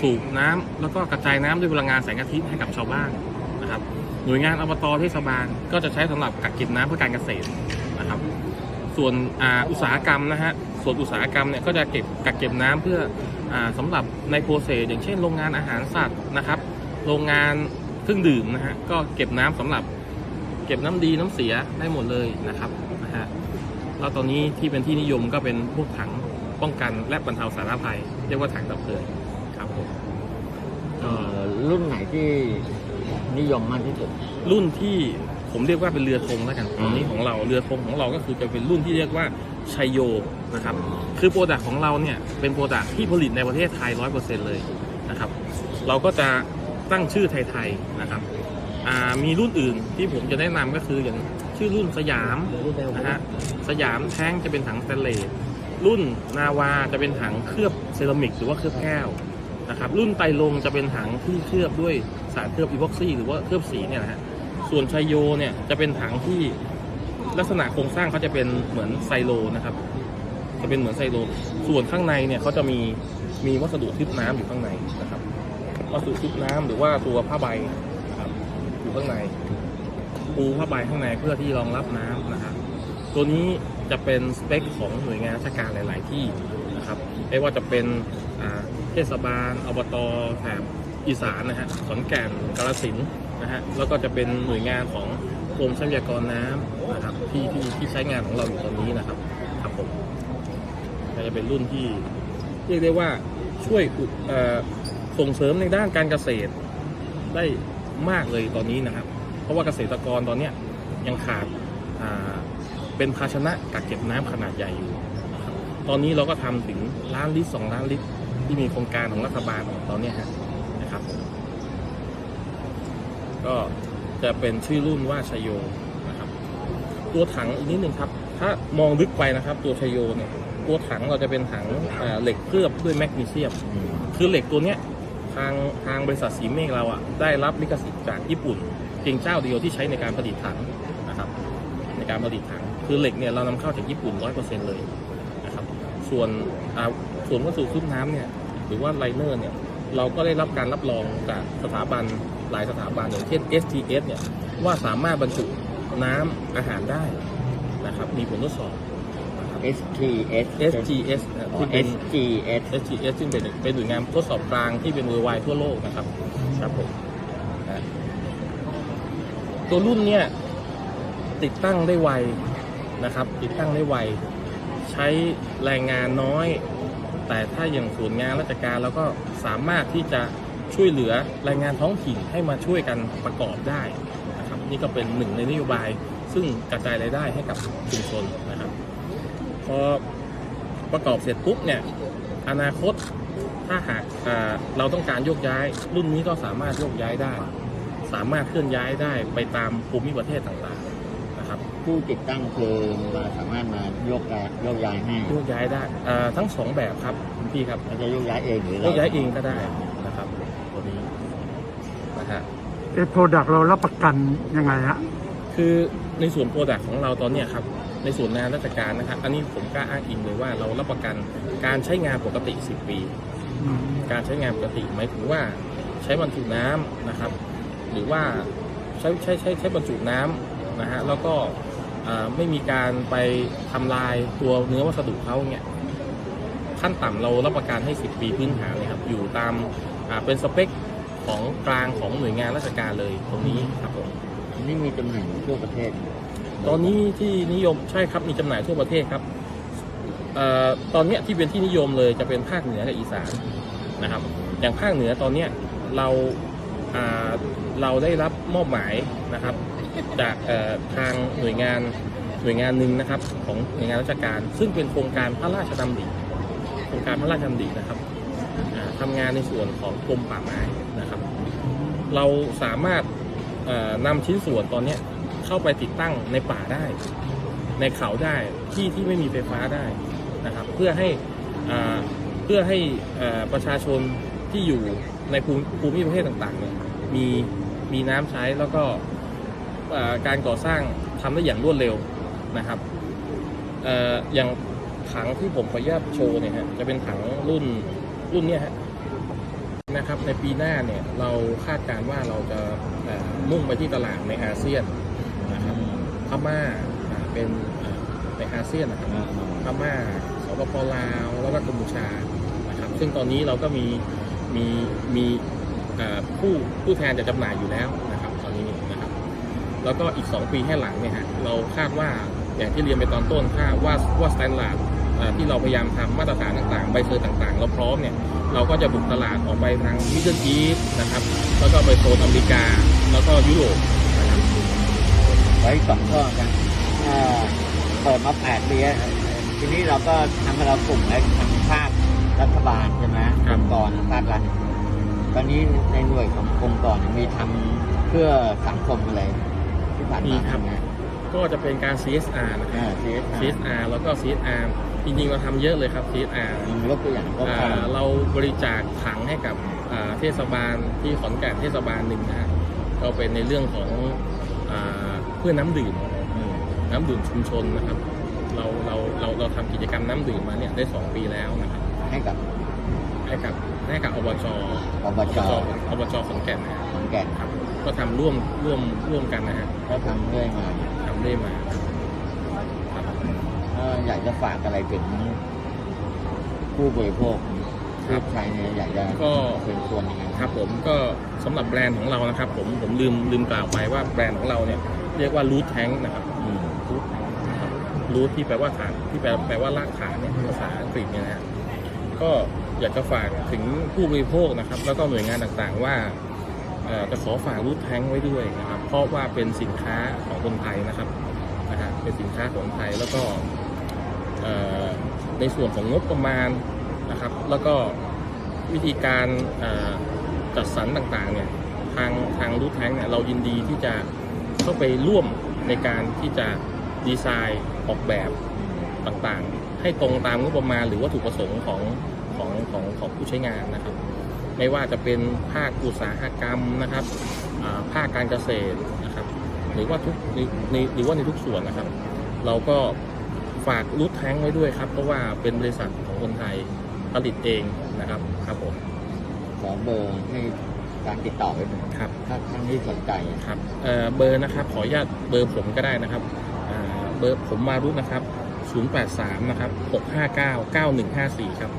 สูบน้ำแล้วก็กระจายน้ำด้วยพลังงานแสงอาทิตย์ให้กับชาวบ้านนะครับ หน่วยงานอบตเทศบาลก็จะใช้สำหรับกักเก็บน้ำเพื่อการเกษตรนะครับ ส่วนอุตสาหกรรมนะฮะส่วนอุตสาหกรรมเนี่ยก็จะเก็บกักเก็บน้ำเพื่ออาสำหรับในโปรเซสอย่างเช่นโรงงานอาหารสัตว์นะครับ โรงงานเครื่องดื่มนะฮะก็เก็บน้ำสำหรับเก็บน้ำดีน้ำเสียได้หมดเลยนะครับนะฮะแล้วตอนนี้ที่เป็นที่นิยมก็เป็นพวกถังป้องกันและบรรเทาสาธารณภัย เรียกว่าถังดับเพลิง ผมเอ่อรุ่นไหนที่นิยมมากที่สุด รุ่นที่ผมเรียกว่าเป็นเรือธงแล้วกันอืตมอนนี้ของเราเรือธงของเราก็คือจะเป็นรุ่นที่เรียกว่าชัยโยนะครับ คือโปรดักต์ของเราเนี่ยเป็นโปรดักต์ที่ผลิตในประเทศไทยร้อยเปอร์เซ็นต์เลยนะครับ เราก็จะตั้งชื่อไทยๆนะครับอ่ามีรุ่นอื่นที่ผมจะแนะนำก็คืออย่างชื่อรุ่นสยามนะฮะสยามแท้งจะเป็นถังสแตนเลสรุ่นนาวาจะเป็นถังเคลือบเซรามิก หรือว่าเคลือบแก้ว นะครับรุ่นไตรลงจะเป็นถังที่เคลือบด้วยสารเคลือบอีพ็อกซี่หรือว่าเคลือบสีเนี่ยนะฮะส่วนชัยโยเนี่ยจะเป็นถังที่ลักษณะโครงสร้างเขาจะเป็นเหมือนไซโลนะครับ จะเป็นเหมือนไซโล ส่วนข้างในเนี่ยเขาจะมีมีวัสดุทึบน้ำอยู่ข้างในนะครับวัสดุทึบน้ำหรือว่าตัวผ้าใบนะครับอยู่ข้างในปูผ้าใบข้างในเพื่อที่รองรับน้ำนะครับ ตัวนี้จะเป็นสเปคของหน่วยงานราชการหลาย ๆ ที่นะครับไม่ว่าจะเป็น ศบาลอบตแถบอีสานนะฮะขอนแก่นกาฬสินนะฮะแล้วก็จะเป็นหน่วยงานของกรมทรัพยากรน้ำนะครับที่ที่ที่ใช้งานของเราอยู่ตอนนี้นะครับครับผมก็จะเป็นรุ่นที่เรียกได้ว่าช่วยส่งเสริมในด้านการเกษตรได้มากเลยตอนนี้นะครับ เพราะว่าเกษตรกรตอนนี้ยังขาดาเป็นภาชนะกักเก็บน้ำขนาดใหญ่อยู่ ตอนนี้เราก็ทำถึงล้านลิตรสองล้านลิตร ที่มีโครงการของรัฐบาลของตอนเนี้ยฮะนะครับ ก็จะเป็นชื่อรุ่นว่าชโยนะครับ ตัวถังอีกนิดหนึ่งครับ ถ้ามองลึกไปนะครับ ตัวชโยเนี่ย ตัวถังเราจะเป็นถังเหล็กเคลือบด้วยแมกนีเซียม คือเหล็กตัวเนี้ยทางทางบริษัทสีเมฆเราอะได้รับลิขสิทธิ์จากญี่ปุ่นเพียงเจ้าเดียวที่ใช้ในการผลิตถังนะครับในการผลิตถังคือเหล็กเนี่ยเรานำเข้าจากญี่ปุ่นร้อยเปอร์เซ็นต์เลยนะครับส่วนส่วนวัสดุซุปน้ำเนี่ย หรือว่าไลเนอร์เนี่ยเราก็ได้รับการรับรองจากสถาบันหลายสถาบันอย่างเช่น STS เนี่ยว่าสามารถบรรจุน้ำอาหารได้นะครับมีผลทดสอบนะครับ STS SGS นะอ๋อที่เป็น SGS SGS ซึ่งเป็นเป็นหน่วยงานทดสอบกลางที่เป็น worldwide ทั่วโลกนะครับครับผมนะตัวรุ่นเนี่ยติดตั้งได้ไวนะครับ ติดตั้งได้ไว ใช้แรงงานน้อย แต่ถ้าอย่างส่วนงานราชการเราก็สามารถที่จะช่วยเหลือแรงงานท้องถิ่นให้มาช่วยกันประกอบได้นะครับนี่ก็เป็นหนึ่งในนโยบาย ซึ่งกระจายรายได้ให้กับชุมชนนะครับพอประกอบเสร็จปุ๊บเนี่ยอนาคตถ้าหากเราต้องการโยกย้าย รุ่นนี้ก็สามารถโยกย้ายได้ สามารถเคลื่อนย้ายได้ไปตามภูมิประเทศต่างๆ ผู้ติดตั้งคือมาสามารถมาโยกย้ายโยกย้ายให้โยกย้ายได้อ่าทั้งสองแบบครับคุณพี่ครับเราจะโยกย้ายเองหรือโยเรากย้ายเองก็ได้นะครับตัวนี้นะฮะเอโปรดักเรารับประกันยังไงฮะคือในส่วนโปรดักต์ของเราตอนเนี้ยครับในส่วนงานราชการนะครับอันนี้ผมกล้าอ้างอิงเลยว่าเรารับประกันการใช้งานปกติ 10 ปีอืมการใช้งานปกติหมายถึงว่าใช้บรรจุน้ำนะครับ หรือว่าใช้ใช้ใช้ใช้บรรจุน้ำนะฮะแล้วก็อ่า ไม่มีการไปทำลายตัวเนื้อวัสดุเขาเนี่ยขั้นต่ำเรารับประกันให้ 10 ปีพื้นฐานเลยครับ อยู่ตามอ่าเป็นสเปคของกลางของหน่วยงานราชการเลยตรงนี้ครับผมนี่มีจำหน่ายทั่วประเทศ ตอนนี้ที่นิยมใช่ครับมีจำหน่ายทั่วประเทศครับเอ่อตอนเนี้ยที่เป็นที่นิยมเลยจะเป็นภาคเหนือกับอีสานนะครับ อย่างภาคเหนือตอนเนี้ยเราอ่าเราได้รับมอบหมายนะครับ จากทางหน่วยงานหน่วยงานหนึ่งนะครับ ของหน่วยงานราชการ ซึ่งเป็นโครงการพระราชดำริโครงการพระราชดำรินะครับอ่าทำงานในส่วนของกรมป่าไม้นะครับ เราสามารถนำชิ้นส่วนตอนนี้เข้าไปติดตั้งในป่าได้ ในเขาได้ที่ที่ไม่มีไฟฟ้าได้นะครับ เพื่อให้เพื่อให้ประชาชนที่อยู่ในภูมิภูมิประเทศต่างๆเนี่ยมีมีน้ำใช้แล้วก็ การก่อสร้างทำได้อย่างรวดเร็วนะครับอย่างถังที่ผมขออนุญาตโชว์เนี่ยฮะจะเป็นถังรุ่นรุ่นเนี้ยฮะนะครับในปีหน้าเนี่ยเราคาดการณ์ว่าเราจะมุ่งไปที่ตลาดในอาเซียนนะครับพม่าเป็นในอาเซียนนะครับพม่าสปปลาวแล้วก็กัมพูชานะครับซึ่งตอนนี้เราก็มีมีมีผู้ผู้แทนจะจำหน่ายอยู่แล้วนะครับ แล้วก็อีก 2 ปีให้หลังเนี่ยฮะเราคาดว่าอย่างที่เรียนไปตอนต้นถ้าว่าว่าสแตนดาร์ดที่เราพยายามทำมาตรฐานต่างๆ ใบเซอร์ต่างๆ เราพร้อมเนี่ยเราก็จะบุกตลาดออกไปทางมิดเดิลอีสนะครับ แล้วก็ไปโซนอเมริกา แล้วก็ยุโรปนะครับไว้สองข้อกันอ่าเปิดมาแปดปีแล้วทีนี้เราก็ทำให้เรากลุ่มและทางภาครัฐบาลใช่ไหมองค์กรภาครัฐตอนนี้ในหน่วยขององค์กรมีทำเพื่อสังคมอะไร ที่ผ่านมาทำไงก็จะเป็นการ CSR นะครับ อ่า CS CSR แล้วก็ CSR จริงๆเราทำเยอะเลยครับ CSR ยกตัวอย่างก็อ่าพอเราบริจาคถังให้กับอ่าเทศบาลที่ขอนแก่นเทศบาลหนึ่งนะฮะก็เป็นในเรื่องของอาเพื่อน้ำดื่มอืมน้ำดื่มชุมชนนะครับ เราเราเราเราทำกิจกรรมน้ำดื่มมาเนี่ยได้ 2 ปีแล้วนะครับให้กับ ให้กับให้กับอบจอบจอบจขอนแก่นนะฮะขอนแก่นครับก็ทำร่วมร่วมร่วมกันนะฮะก็ทำเรื่อยมาทำได้มาเอ่ออยากจะฝากอะไรถึงผู้บริโภคครับใช้เนี่ยอยากจะก็เชิญชวนยังไงครับผมก็สำหรับแบรนด์ของเรานะครับ ผมผมลืมลืมกล่าวไปว่าแบรนด์ของเราเนี่ยเรียกว่ารูทแทงนะครับอืมรูทนะครับรูทที่แปลว่าฐานที่แปลแปลว่ารากฐานเนี่ยภาษาอังกฤษเนี่ยนะฮะก็ อยากจะฝากถึงผู้บริโภคนะครับ แล้วก็หน่วยงานต่างๆว่าจะขอฝากรูทแทงไว้ด้วยนะครับ เพราะว่าเป็นสินค้าของคนไทยนะครับนะฮะเป็นสินค้าของไทยแล้วก็ในส่วนของงบประมาณนะครับ แล้วก็วิธีการจัดสรรต่างๆเนี่ยทางทางรูทแทงเนี่ยเรายินดีที่จะเข้าไปร่วมในการที่จะดีไซน์ออกแบบต่างๆ ให้ตรงตามงบประมาณหรือวัตถุประสงค์ของ ของของของผู้ใช้งานนะครับ ไม่ว่าจะเป็นภาคอุตสาหกรรมนะครับอ่าภาคการเกษตรนะครับ หรือว่าทุกในในหรือว่าในทุกส่วนนะครับ เราก็ฝากรูทแท้งไว้ด้วยครับ เพราะว่าเป็นบริษัทของคนไทยผลิตเองนะครับครับผมขอเบอร์ให้การติดต่อไว้หน่อยครับถ้าท่านที่สนใจครับเอ่อเบอร์นะครับ ขออนุญาตเบอร์ผมก็ได้นะครับอ่าเบอร์ผมมารุธนะครับ 083 นะครับ 659 9154 ครับ